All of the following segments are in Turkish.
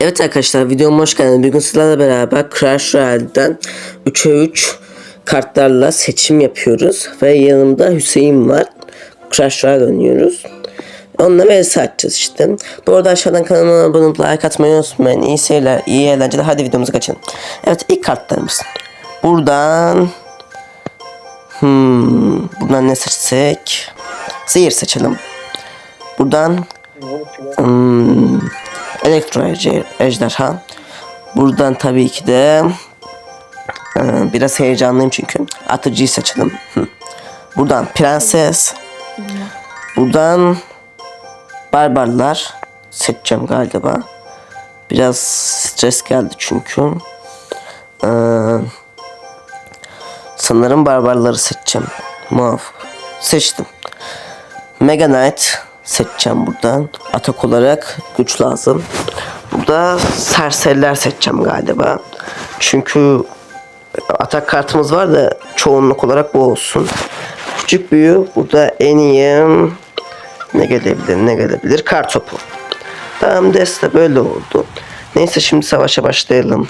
Evet arkadaşlar videoma hoş geldiniz. Bugün sizlerle beraber Crash Royale'den 3'e 3 kartlarla seçim yapıyoruz. Ve yanımda Hüseyin var. Crash Royale oynuyoruz. Onunla vs atacağız işte. Bu arada aşağıdan kanalıma abone olup like atmayı unutmayın. İyi seyirler, iyi eğlenceler. Hadi videomuza kaçalım. Evet ilk kartlarımız. Buradan... Hmm, buradan ne seçsek? Zehir seçelim. Buradan... Hmm, Elektro ej- ejderha. Buradan tabii ki de e, biraz heyecanlıyım çünkü. Atıcıyı seçelim. Buradan prenses. Buradan barbarlar seçeceğim galiba. Biraz stres geldi çünkü. Ee, sanırım barbarları seçeceğim. Muaf. Seçtim. Mega Knight seçeceğim buradan. Atak olarak güç lazım. Burada serseriler seçeceğim galiba. Çünkü atak kartımız var da çoğunluk olarak bu olsun. Küçük büyü burada en iyi ne gelebilir ne gelebilir kar topu. Tamam deste böyle oldu. Neyse şimdi savaşa başlayalım.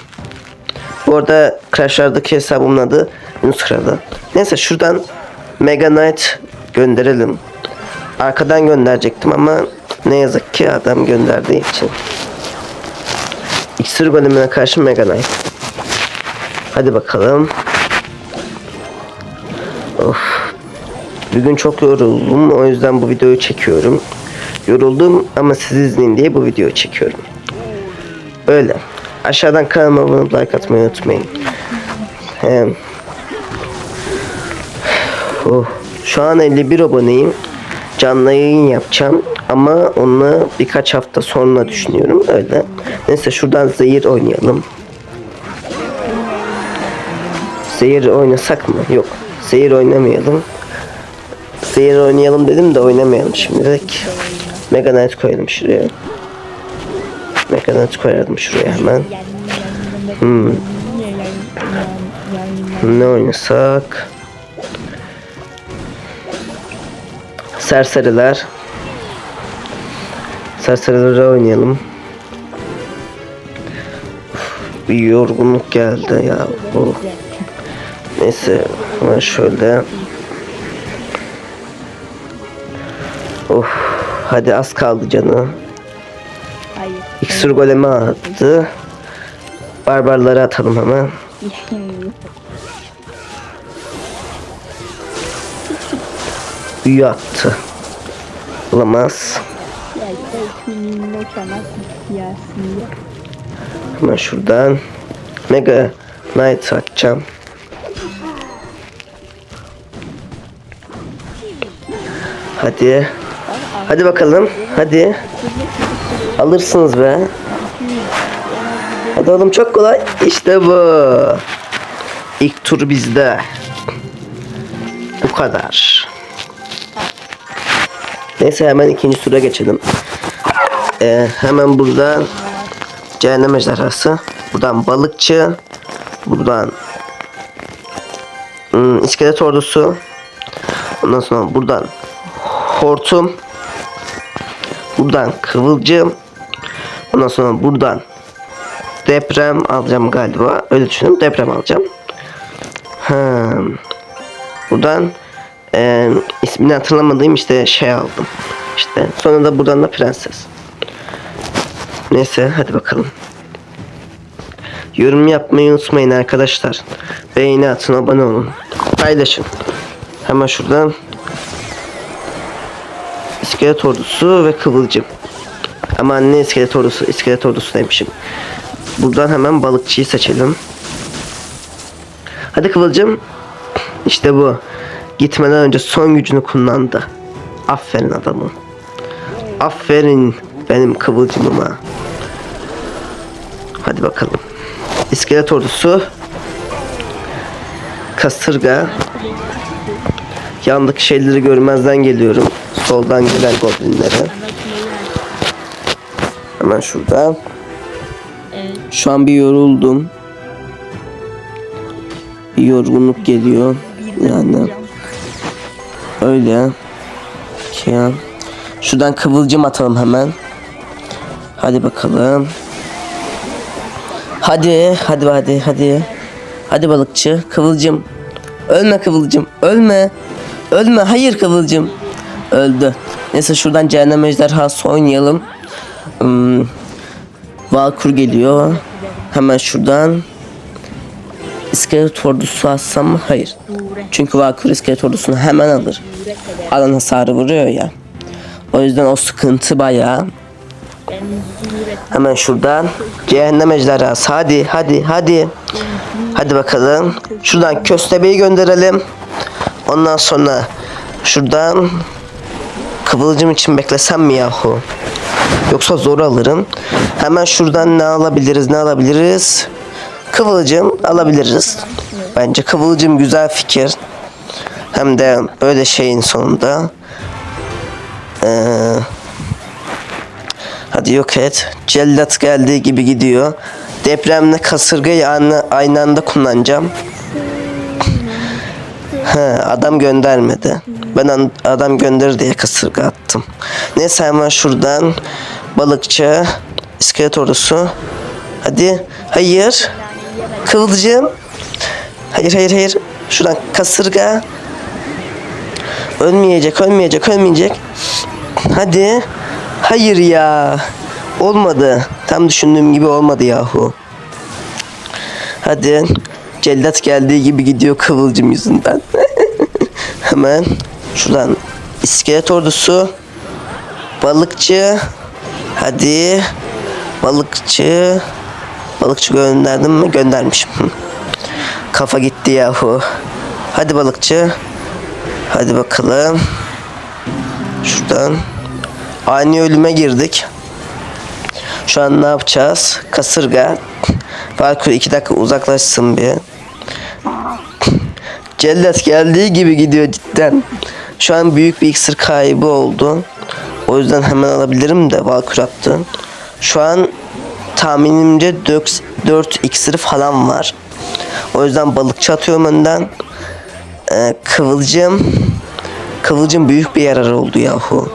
Bu arada Crash'lardaki hesabımın adı Yunus Kralı. Neyse şuradan Mega Knight gönderelim. Arkadan gönderecektim ama ne yazık ki adam gönderdiği için. İksir golemine karşı Mega Knight. Hadi bakalım. Of. Bugün çok yoruldum. O yüzden bu videoyu çekiyorum. Yoruldum ama siz izleyin diye bu videoyu çekiyorum. Öyle. Aşağıdan kanalıma abone like atmayı unutmayın. Hem. Oh. Şu an 51 aboneyim. Canlı yayın yapacağım ama onu birkaç hafta sonra düşünüyorum öyle. Neyse şuradan zehir oynayalım. Zehir oynasak mı? Yok. Zehir oynamayalım. Zehir oynayalım dedim de oynamayalım şimdilik. Mega Knight koyalım şuraya. Mega Knight koyalım şuraya hemen. Hmm. Ne oynasak? Serseriler. Serserileri oynayalım. Bir yorgunluk geldi ya. Oh. Neyse hemen şöyle. Of hadi az kaldı canı. İksir golemi attı. Barbarları atalım hemen. Büyü attı. Olamaz. Hemen şuradan Mega Knight atacağım. Hadi. Hadi bakalım. Hadi. Alırsınız be. Hadi oğlum çok kolay. İşte bu. İlk tur bizde. Bu kadar. Neyse hemen ikinci tura geçelim. Ee, hemen buradan Cehennem ejderhası. Buradan balıkçı. Buradan hmm, iskelet ordusu. Ondan sonra buradan hortum. Buradan kıvılcım. Ondan sonra buradan deprem alacağım galiba. Öyle düşündüm. Deprem alacağım. Ha. Buradan e, ismini hatırlamadığım işte şey aldım. İşte sonra da buradan da prenses. Neyse hadi bakalım. Yorum yapmayı unutmayın arkadaşlar. Beğeni atın, abone olun. Paylaşın. Hemen şuradan İskelet ordusu ve kıvılcım. Ama ne iskelet ordusu? İskelet ordusu demişim. Buradan hemen balıkçıyı seçelim. Hadi kıvılcım. İşte bu. Gitmeden önce son gücünü kullandı. Aferin adamım. Aferin benim kıvılcımıma. Hadi bakalım. İskelet ordusu. Kasırga. Yandaki şeyleri görmezden geliyorum. Soldan gelen goblinlere. Hemen şurada. Şu an bir yoruldum. Bir yorgunluk geliyor. Yani öyle. Ki ya. Şuradan kıvılcım atalım hemen. Hadi bakalım. Hadi, hadi, hadi, hadi. Hadi balıkçı, kıvılcım. Ölme kıvılcım, ölme. Ölme, hayır kıvılcım. Öldü. Neyse şuradan cehennem ejderhası oynayalım. Hmm, Valkur geliyor. Hemen şuradan iskelet ordusu atsam mı? Hayır. Çünkü Valkur iskelet ordusunu hemen alır. Alan hasarı vuruyor ya. O yüzden o sıkıntı bayağı. Hemen şuradan cehennem ejderhası. Hadi hadi hadi. Hadi bakalım. Şuradan köstebeği gönderelim. Ondan sonra şuradan kıvılcım için beklesem mi yahu? Yoksa zor alırım. Hemen şuradan ne alabiliriz ne alabiliriz? Kıvılcım alabiliriz. Bence kıvılcım güzel fikir. Hem de böyle şeyin sonunda. Ee, Hadi yok et. Cellat geldiği gibi gidiyor. Depremle kasırgayı aynı, aynı anda kullanacağım. He, adam göndermedi. Ben adam gönderir diye kasırga attım. Neyse hemen şuradan balıkçı, iskelet ordusu. Hadi. Hayır. Kıvılcım. Hayır hayır hayır. Şuradan kasırga. Ölmeyecek, ölmeyecek, ölmeyecek. Hadi. Hayır ya. Olmadı. Tam düşündüğüm gibi olmadı yahu. Hadi. Cellat geldiği gibi gidiyor kıvılcım yüzünden. Hemen şuradan iskelet ordusu. Balıkçı. Hadi. Balıkçı. Balıkçı gönderdim mi? Göndermişim. Kafa gitti yahu. Hadi balıkçı. Hadi bakalım. Şuradan. Ani ölüme girdik. Şu an ne yapacağız? Kasırga. Valkyrie iki dakika uzaklaşsın bir. Cellat geldiği gibi gidiyor cidden. Şu an büyük bir iksir kaybı oldu. O yüzden hemen alabilirim de Valkyrie attı. Şu an tahminimce 4, 4 iksiri falan var. O yüzden balıkçı atıyorum önden. Ee, kıvılcım. Kıvılcım büyük bir yarar oldu yahu.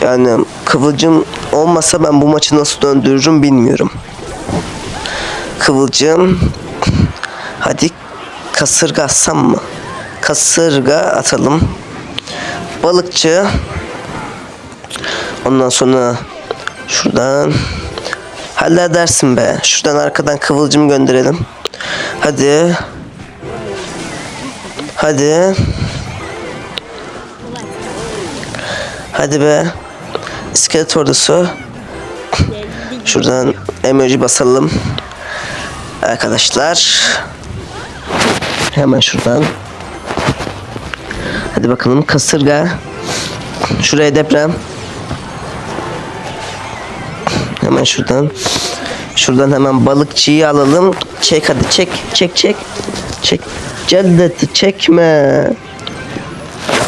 Yani Kıvılcım olmasa ben bu maçı nasıl döndürürüm bilmiyorum. Kıvılcım hadi kasırga atsam mı? Kasırga atalım. Balıkçı ondan sonra şuradan halledersin be. Şuradan arkadan kıvılcım gönderelim. Hadi. Hadi. Hadi be. İskelet ordusu. Şuradan emoji basalım. Arkadaşlar. Hemen şuradan. Hadi bakalım kasırga. Şuraya deprem. Hemen şuradan. Şuradan hemen balıkçıyı alalım. Çek hadi çek çek çek. Çek. Ceddeti çekme.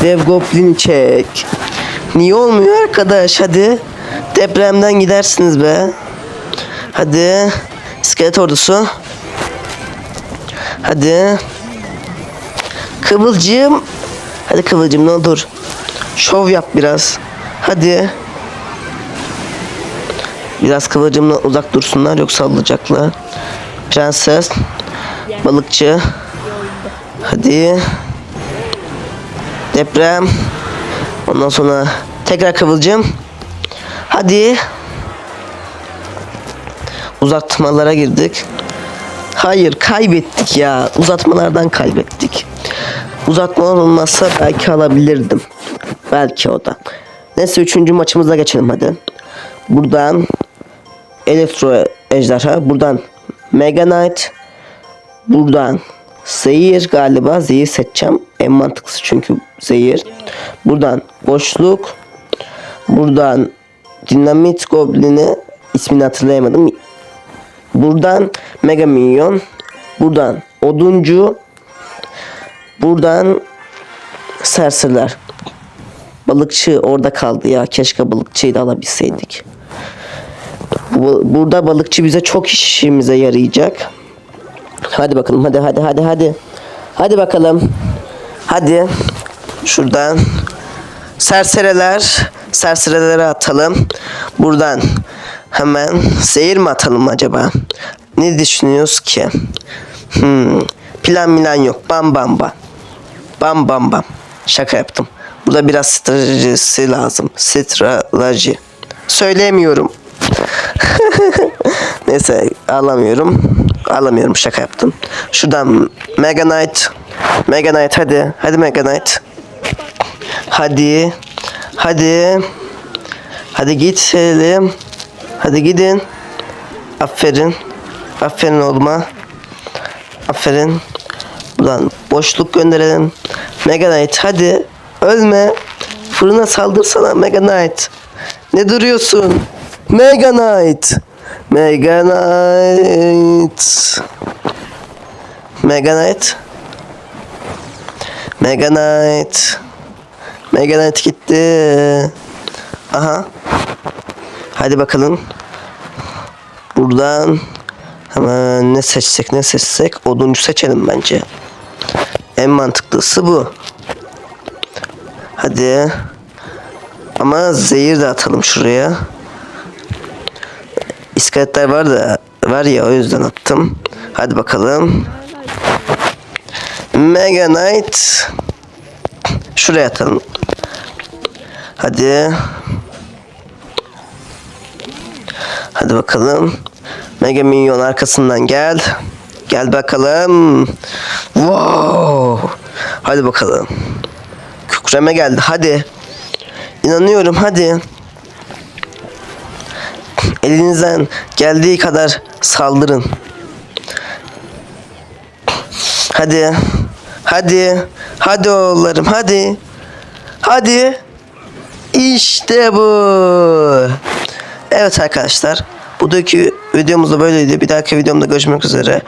Dev Goblin'i çek. Niye olmuyor arkadaş hadi. Depremden gidersiniz be. Hadi. İskelet ordusu. Hadi. Kıvılcım. Hadi Kıvılcım ne olur. Şov yap biraz. Hadi. Biraz Kıvılcımla uzak dursunlar yoksa alacaklar. Prenses. Balıkçı. Hadi. Deprem. Ondan sonra tekrar kıvılcım. Hadi. Uzatmalara girdik. Hayır kaybettik ya. Uzatmalardan kaybettik. Uzatma olmazsa belki alabilirdim. Belki o da. Neyse üçüncü maçımıza geçelim hadi. Buradan Elektro Ejderha. Buradan Mega Knight. Buradan Zehir galiba zehir seçeceğim. En mantıklısı çünkü zehir. Buradan boşluk. Buradan dinamit goblini ismini hatırlayamadım. Buradan mega minyon. Buradan oduncu. Buradan serseriler. Balıkçı orada kaldı ya. Keşke balıkçıyı da alabilseydik. Bu- Burada balıkçı bize çok işimize yarayacak. Hadi bakalım hadi hadi hadi hadi. Hadi bakalım. Hadi. Şuradan. Sersereler. Serserelere atalım. Buradan hemen seyir mi atalım acaba? Ne düşünüyoruz ki? Hmm, plan milan yok. Bam bam bam. Bam bam bam. Şaka yaptım. Burada biraz stratejisi lazım. Strateji. Söyleyemiyorum. Neyse ağlamıyorum. Ağlamıyorum şaka yaptım. Şuradan Mega Knight. Mega Knight hadi. Hadi Mega Knight. Hadi. Hadi. Hadi gidelim. Hadi gidin. Aferin. Aferin oğluma. Aferin. Buradan boşluk gönderelim. Mega Knight hadi. Ölme. Fırına saldırsana Mega Knight. Ne duruyorsun? Mega Knight. Mega Knight. Mega Knight. Mega Knight. Mega Knight gitti. Aha. Hadi bakalım. Buradan hemen ne seçsek ne seçsek oduncu seçelim bence. En mantıklısı bu. Hadi. Ama zehir de atalım şuraya. İskeletler var da var ya o yüzden attım. Hadi bakalım. Mega Knight. Şuraya atalım. Hadi. Hadi bakalım. Mega Minyon arkasından gel. Gel bakalım. Wow. Hadi bakalım. Kükreme geldi. Hadi. İnanıyorum hadi. Elinizden geldiği kadar saldırın. Hadi. Hadi. Hadi oğullarım hadi. Hadi. İşte bu. Evet arkadaşlar. Bu videomuz da böyleydi. Bir dahaki videomda görüşmek üzere.